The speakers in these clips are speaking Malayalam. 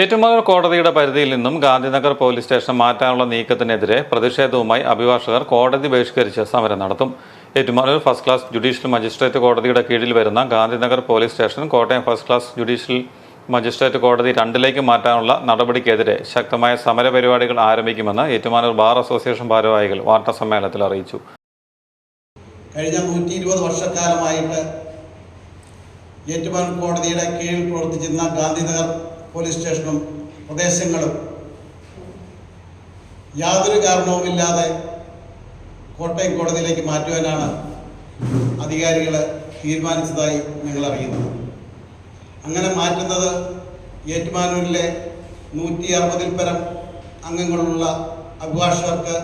ഏറ്റുമാനൂർ കോടതിയുടെ പരിധിയിൽ നിന്നും ഗാന്ധിനഗർ പോലീസ് സ്റ്റേഷൻ മാറ്റാനുള്ള നീക്കത്തിനെതിരെ പ്രതിഷേധവുമായി അഭിഭാഷകർ കോടതി ബഹിഷ്കരിച്ച് സമരം നടത്തും. Ettumanoor first class judicial magistrate കോടതിയുടെ കീഴിൽ വരുന്ന Gandhinagar police station Kottayam first class judicial magistrate കോടതി രണ്ടിലേക്ക് മാറ്റാനുള്ള നടപടിക്കെതിരെ ശക്തമായ സമരപരിപാടികൾ ആരംഭിക്കുമെന്ന് ഏറ്റുമാനൂർ ബാർ അസോസിയേഷൻ ഭാരവാഹികൾ വാർത്താ സമ്മേളനത്തിൽ അറിയിച്ചു. കഴിഞ്ഞ നൂറ്റി ഇരുപത് വർഷക്കാലമായിട്ട് ഏറ്റുമാനൂർ കോടതിയുടെ കീഴിൽ പ്രവർത്തിച്ചിരുന്ന ഗാന്ധിനഗർ പോലീസ് സ്റ്റേഷനും പ്രദേശങ്ങളും യാതൊരു കാരണവുമില്ലാതെ കോട്ടയം കോടതിയിലേക്ക് മാറ്റുവാനാണ് അധികാരികൾ തീരുമാനിച്ചതായി ഞങ്ങൾ അറിയുന്നത് അങ്ങനെ മാറ്റുന്നത് ഏറ്റുമാനൂരിലെ നൂറ്റി അറുപതിൽ പരം അംഗങ്ങളുള്ള അഭിഭാഷകർക്ക്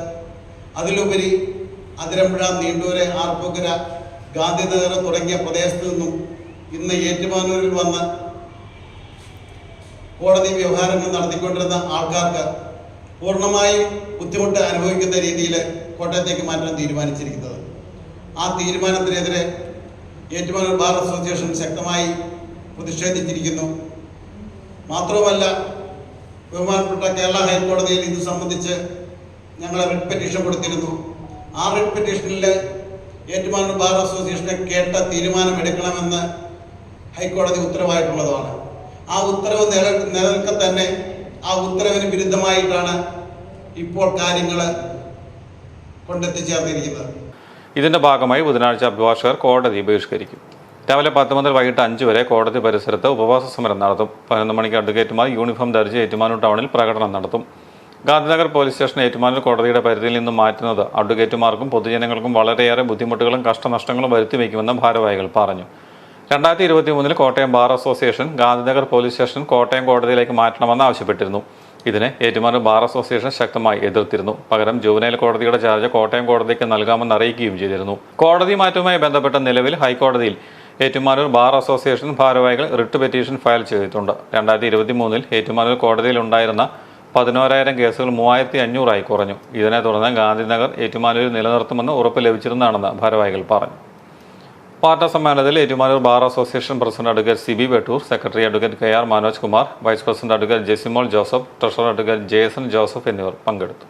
അതിലുപരി അതിരമ്പുഴ നീണ്ടൂര് ആർപ്പുകര ഗാന്ധിനഗർ തുടങ്ങിയ പ്രദേശത്തു നിന്നും ഇന്ന് ഏറ്റുമാനൂരിൽ വന്ന് കോടതി വ്യവഹാരങ്ങൾ നടത്തിക്കൊണ്ടിരുന്ന ആൾക്കാർക്ക് പൂർണമായും ബുദ്ധിമുട്ട് അനുഭവിക്കുന്ന രീതിയിൽ കോട്ടയത്തേക്ക് മാറ്റാൻ തീരുമാനിച്ചിരിക്കുന്നത്. ആ തീരുമാനത്തിനെതിരെ ഏറ്റുമാനൂർ ബാർ അസോസിയേഷൻ ശക്തമായി പ്രതിഷേധിച്ചിരിക്കുന്നു. മാത്രവുമല്ല ബഹുമാനപ്പെട്ട കേരള ഹൈക്കോടതിയിൽ ഇത് സംബന്ധിച്ച് ഞങ്ങൾ റിട്ട് പെറ്റീഷൻ കൊടുത്തിരുന്നു. ആ റിട്ട് പെറ്റീഷനിൽ ഏറ്റുമാനൂർ ബാർ അസോസിയേഷനെ കേട്ട തീരുമാനമെടുക്കണമെന്ന് ഹൈക്കോടതി ഉത്തരവായിട്ടുള്ളതാണ്. ആ ഉത്തരവ് നില നിലനിൽക്കെ തന്നെ ആ ഉത്തരവിന് വിരുദ്ധമായിട്ടാണ് ഇപ്പോൾ കാര്യങ്ങൾ കൊണ്ടെത്തിച്ചേർന്നിരിക്കുന്നത്. ഇതിന്റെ ഭാഗമായി ബുധനാഴ്ച അഭിഭാഷകർ കോടതി ബഹിഷ്കരിക്കും. രാവിലെ പത്ത് മുതൽ വൈകിട്ട് അഞ്ച് വരെ കോടതി പരിസരത്ത് ഉപവാസ സമരം നടത്തും. പതിനൊന്ന് മണിക്ക് അഡ്വക്കേറ്റുമാർ യൂണിഫോം ധരിച്ച് ഏറ്റുമാനൂർ ടൗണിൽ പ്രകടനം നടത്തും. ഗാന്ധിനഗർ പോലീസ് സ്റ്റേഷൻ ഏറ്റുമാനൂർ കോടതിയുടെ പരിധിയിൽ നിന്നും മാറ്റുന്നത് അഡ്വക്കേറ്റുമാർക്കും പൊതുജനങ്ങൾക്കും വളരെയേറെ ബുദ്ധിമുട്ടുകളും കഷ്ടനഷ്ടങ്ങളും വരുത്തി വയ്ക്കുമെന്ന് ഭാരവാഹികൾ പറഞ്ഞു. രണ്ടായിരത്തി ഇരുപത്തി മൂന്നിൽ Kottayam bar association Gandhinagar police station Kottayam കോടതിയിലേക്ക് മാറ്റണമെന്ന് ആവശ്യപ്പെട്ടിരുന്നു. ഇതിനെ ഏറ്റുമാനൂർ ബാർ അസോസിയേഷൻ ശക്തമായി എതിർത്തിരുന്നു. പകരം ജുവനൈൽ കോടതിയുടെ ചാർജ് കോട്ടയം കോടതിക്ക് നൽകാമെന്ന് അറിയിക്കുകയും ചെയ്തിരുന്നു. കോടതി മാറ്റവുമായി ബന്ധപ്പെട്ട നിലവിൽ ഹൈക്കോടതിയിൽ ഏറ്റുമാനൂർ ബാർ അസോസിയേഷൻ ഭാരവാഹികൾ റിട്ട് പെറ്റീഷൻ ഫയൽ ചെയ്തിട്ടുണ്ട്. രണ്ടായിരത്തി ഇരുപത്തി മൂന്നിൽ ഏറ്റുമാനൂർ കോടതിയിൽ ഉണ്ടായിരുന്ന പതിനോരായിരം കേസുകൾ മൂവായിരത്തി അഞ്ഞൂറായി കുറഞ്ഞു. ഇതിനെ തുടർന്ന് ഗാന്ധിനഗർ ഏറ്റുമാനൂരിൽ നിലനിർത്തുമെന്ന് ഉറപ്പ് ലഭിച്ചിരുന്നതാണെന്ന് ഭാരവാഹികൾ പറഞ്ഞു. വാർത്താ സമ്മേളനത്തിൽ Ettumanoor bar association president advocate C B Vettoor secretary advocate K R Manoj Kumar vice president advocate Jessymol Joseph treasurer advocate Jason Joseph എന്നിവർ പങ്കെടുത്തു.